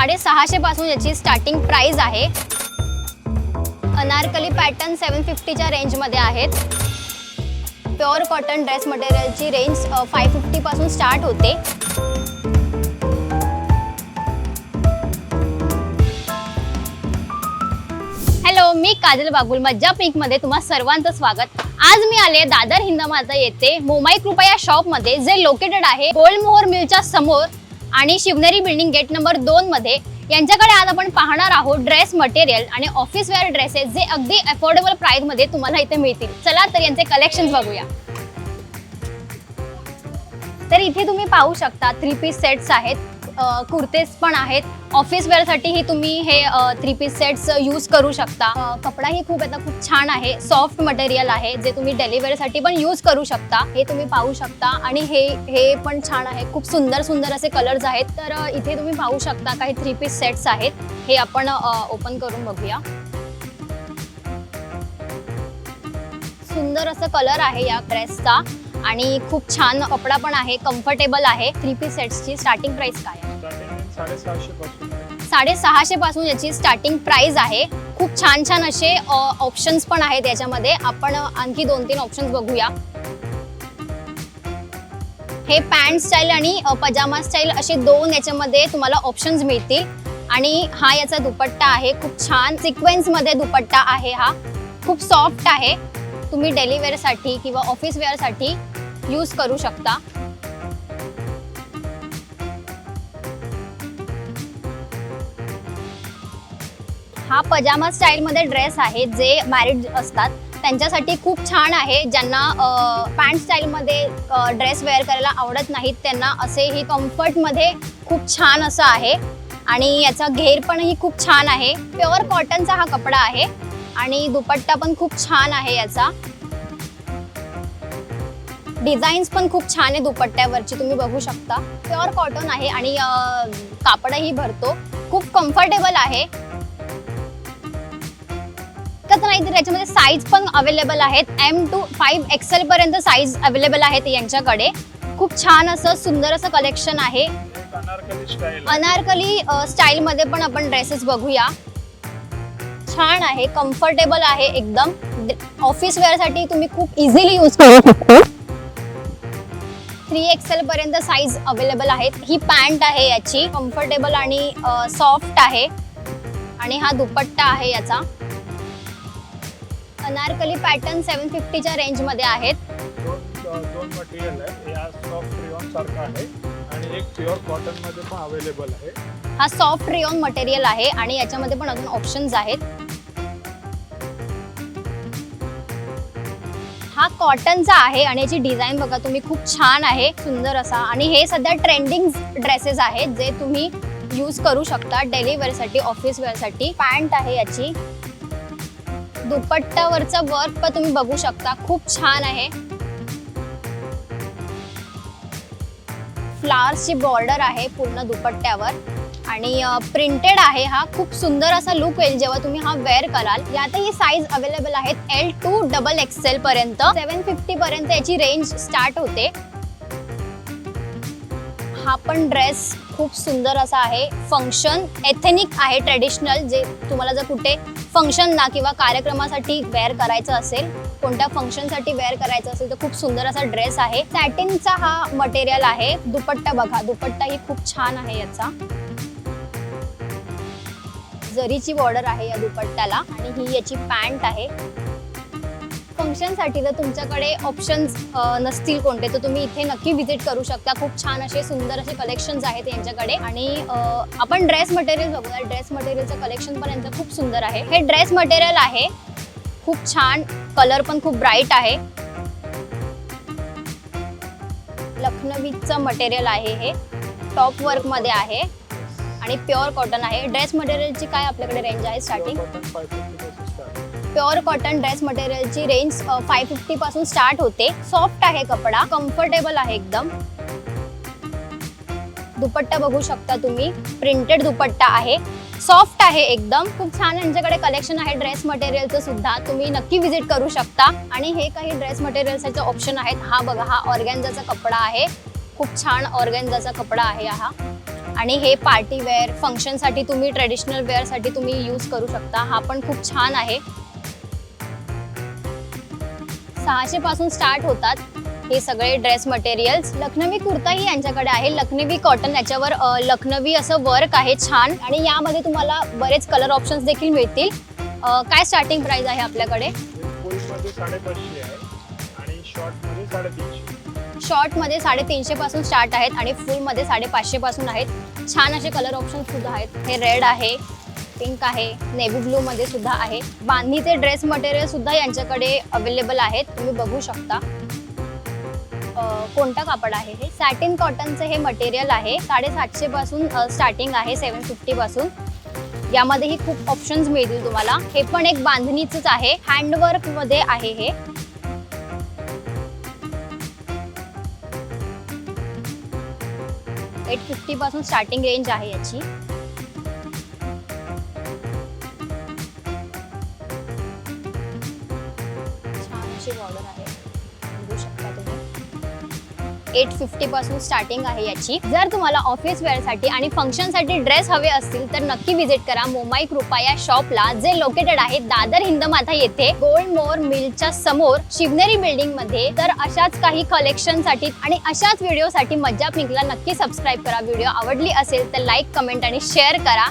साडेसहाशे पासून याची स्टार्टिंग प्राइस आहे. अनारकली पॅटर्न सेवन फिफ्टीच्या रेंजमध्ये आहेत. प्युअर कॉटन ड्रेस मटेरियलची रेंज फाय फिफ्टीपासून स्टार्ट होते. हॅलो मी काजल बागुल मज्जा पिकमध्ये तुम्हा सर्वांचं स्वागत. आज मी आले दादर हिंदमाता येथे. मोमाई कृपा या शॉपमध्ये जे लोकेटेड आहे गोल्ड मोहर मिलच्या समोर. आणि शिवनेरी बिल्डिंग गेट नंबर दोन मध्ये यांच्याकडे आज आपण पाहणार आहोत ड्रेस मटेरियल आणि ऑफिस वेअर ड्रेसेस जे अगदी अफोर्डेबल प्राइसमध्ये तुम्हाला इथे मिळतील. चला तर यांचे कलेक्शन बघूया. तर इथे तुम्ही पाहू शकता थ्री पीस सेट्स आहेत. कुर्तेस पण आहेत. ऑफिस वेअरसाठीही तुम्ही हे थ्री पीस सेट्स यूज करू शकता. कपडाही खूप आता खूप छान आहे. सॉफ्ट मटेरियल आहे जे तुम्ही डेलिव्हरीसाठी पण यूज करू शकता. हे तुम्ही पाहू शकता. आणि हे हे पण छान आहे. खूप सुंदर सुंदर असे कलर्स आहेत. तर इथे तुम्ही पाहू शकता काही थ्री पीस सेट्स आहेत. हे आपण ओपन करून बघूया. सुंदर असं कलर आहे या ड्रेसचा आणि खूप छान कपडा पण आहे. कम्फर्टेबल आहे. थ्री पीस सेट्सची स्टार्टिंग प्राइस काय आहे? साडेसहाशे पासून याची स्टार्टिंग प्राइस आहे. खूप छान छान असे ऑप्शन्स पण आहेत याच्यामध्ये. आपण आणखी दोन तीन ऑप्शन्स बघूया. हे पॅन्ट स्टाईल आणि पजामा स्टाईल असे दोन याच्यामध्ये तुम्हाला ऑप्शन्स मिळतील. आणि हा याचा दुपट्टा आहे. खूप छान सिक्वेन्समध्ये दुपट्टा आहे हा. खूप सॉफ्ट आहे. तुम्ही डेलिवेअरसाठी किंवा ऑफिस वेअरसाठी यूज करू शकता. हा पजामा स्टाईलमध्ये ड्रेस आहे जे मॅरिड असतात. त्यांच्यासाठी खूप छान आहे. ज्यांना पॅन्ट स्टाईलमध्ये ड्रेस वेअर करायला आवडत नाहीत त्यांना असे ही कम्फर्टमध्ये खूप छान असं आहे. आणि याचा घेर पणही खूप छान आहे. प्युअर कॉटनचा हा कपडा आहे. आणि दुपट्टा पण खूप छान आहे याचा. डिझाईन्स पण खूप छान आहे दुपट्ट्यावरची तुम्ही बघू शकता. प्युअर कॉटन आहे आणि कापडही भरतो. खूप कम्फर्टेबल आहे. इतकंच नाही तर याच्यामध्ये साईज पण अवेलेबल आहेत. एम टू फाईव्ह एक्सेल पर्यंत साईज अवेलेबल आहेत यांच्याकडे. खूप छान असं सुंदर असं कलेक्शन आहे. अनारकली स्टाईल स्टाईलमध्ये पण आपण ड्रेसेस बघूया. छान आहे कम्फर्टेबल आहे एकदम. ऑफिस वेअरसाठी तुम्ही खूप इझिली यूज करू शकता. थ्री एक्सेल पर्यंत साईज अवेलेबल आहेत. ही पॅन्ट आहे याची. कम्फर्टेबल आणि सॉफ्ट आहे. आणि हा दुपट्टा आहे याचा. अनारकली पॅटर्न सेवन फिफ्टीच्या रेंजमध्ये आहेत. दोन मटेरियल आहे या सॉफ्ट रिओन सारखा आहे. आणि एक प्युअर कॉटनमध्ये पण अवेलेबल आहे. हा सॉफ्ट रेऑन मटेरियल आहे आणि याच्यामध्ये पण अजून ऑप्शन्स आहेत. हा कॉटनचा आहे आणि याची डिझाईन बघा तुम्ही खूप छान आहे सुंदर असा. आणि हे सध्या ट्रेंडिंग ड्रेसेस आहेत जे तुम्ही यूज करू शकता डेली वेअरसाठी ऑफिस वेअरसाठी पॅन्ट आहे याची. दुपट्ट्यावरचं वर्क पण तुम्ही बघू शकता. खूप छान आहे. फ्लावर्सची बॉर्डर आहे पूर्ण दुपट्ट्यावर. आणि प्रिंटेड आहे हा. खूप सुंदर असा लुक येईल जेव्हा तुम्ही हा वेअर कराल. यातही साईज अवेलेबल आहेत. एल टू डबल एक्सेल पर्यंत. सेवन फिफ्टी पर्यंत याची रेंज स्टार्ट होते. हा पण ड्रेस खूप सुंदर असा आहे. फंक्शन एथेनिक आहे ट्रेडिशनल जे तुम्हाला जर कुठे फंक्शनला किंवा कार्यक्रमासाठी वेअर करायचं असेल कोणत्या फंक्शनसाठी वेअर करायचं असेल तर खूप सुंदर असा ड्रेस आहे. सॅटिनचा हा मटेरियल आहे. दुपट्टा बघा दुपट्टा ही खूप छान आहे याचा. जरीची बॉर्डर आहे या दुपट्ट्याला आणि ही याची पॅन्ट आहे. फंक्शनसाठी जर तुमच्याकडे ऑप्शन्स नसतील कोणते तर तुम्ही इथे नक्की व्हिजिट करू शकता. खूप छान असे सुंदर असे कलेक्शन्स आहेत यांच्याकडे. आणि आपण ड्रेस मटेरियल बघूया ड्रेस मटेरियलचं कलेक्शन पण यांचं खूप सुंदर आहे. हे ड्रेस मटेरियल आहे. खूप छान. कलर पण खूप ब्राईट आहे. लखनवीचं मटेरियल आहे हे. टॉप वर्कमध्ये आहे. आणि प्युअर कॉटन आहे. ड्रेस मटेरियलची काय आपल्याकडे रेंज आहे स्टार्टिंग प्युअर कॉटन ड्रेस मटेरियलची रेंज फाय फिफ्टी पासून स्टार्ट होते. सॉफ्ट आहे कपडा कम्फर्टेबल आहे एकदम. दुपट्टा बघू शकता तुम्ही. प्रिंटेड दुपट्टा आहे. सॉफ्ट आहे एकदम. खूप छान यांच्याकडे कलेक्शन आहे ड्रेस मटेरियलचं सुद्धा. तुम्ही नक्की व्हिजिट करू शकता. आणि हे काही ड्रेस मटेरियलचे ऑप्शन आहेत. हा बघा हा ऑर्गॅन्झाचा कपडा आहे. खूप छान ऑर्गॅन्झाचा कपडा आहे हा. आणि हे पार्टी वेअर फंक्शनसाठी तुम्ही ट्रेडिशनल वेअरसाठी तुम्ही यूज करू शकता. हा पण खूप छान आहे. सहाशे पासून स्टार्ट होतात हे सगळे ड्रेस मटेरियल्स लखनवी कुर्ताही यांच्याकडे आहे. लखनवी कॉटन याच्यावर लखनवी असं वर्क आहे छान. आणि यामध्ये तुम्हाला बरेच कलर ऑप्शन्स देखील मिळतील. काय स्टार्टिंग प्राइस आहे आपल्याकडे? शॉर्टमध्ये साडेतीनशे. पासून स्टार्ट आहेत आणि फुलमध्ये साडेपाचशे पासून आहेत. छान असे कलर ऑप्शन सुद्धा आहेत. हे रेड आहे. पिंक आहे नेव्ही ब्लू मध्ये सुद्धा आहे. बांधणीचे ड्रेस मटेरियल सुद्धा यांच्याकडे अवेलेबल आहेत. तुम्ही बघू शकता. कोणता कापड आहे हे? सॅटिन कॉटनचं हे मटेरियल आहे. साडेसातशे पासून स्टार्टिंग आहे सेवन फिफ्टी पासून. यामध्येही खूप ऑप्शन्स मिळतील तुम्हाला. हे पण एक बांधणीचंच आहे. हँडवर्कमध्ये आहे हे. एट फिफ्टी पासून स्टार्टिंग रेंज आहे याची. अशी बॉर्डर आहे. बघू शकता तुम्ही. एट फिफ्टी पासून स्टार्टिंग आहे याची. जर तुम्हाला ऑफिस वेअरसाठी आणि फंक्शनसाठी ड्रेस हवे असतील तर नक्की विजिट करा मोमाई कृपा या शॉपला जे लोकेटेड आहे दादर हिंदमाथा येथे. गोल्ड मोर मिलच्या समोर शिवनेरी बिल्डिंगमध्ये. तर अशाच काही कलेक्शनसाठी आणि अशाच व्हिडिओसाठी मज्जा पिंकला नक्की सबस्क्राईब करा. व्हिडिओ आवडली असेल तर लाईक कमेंट आणि शेअर करा.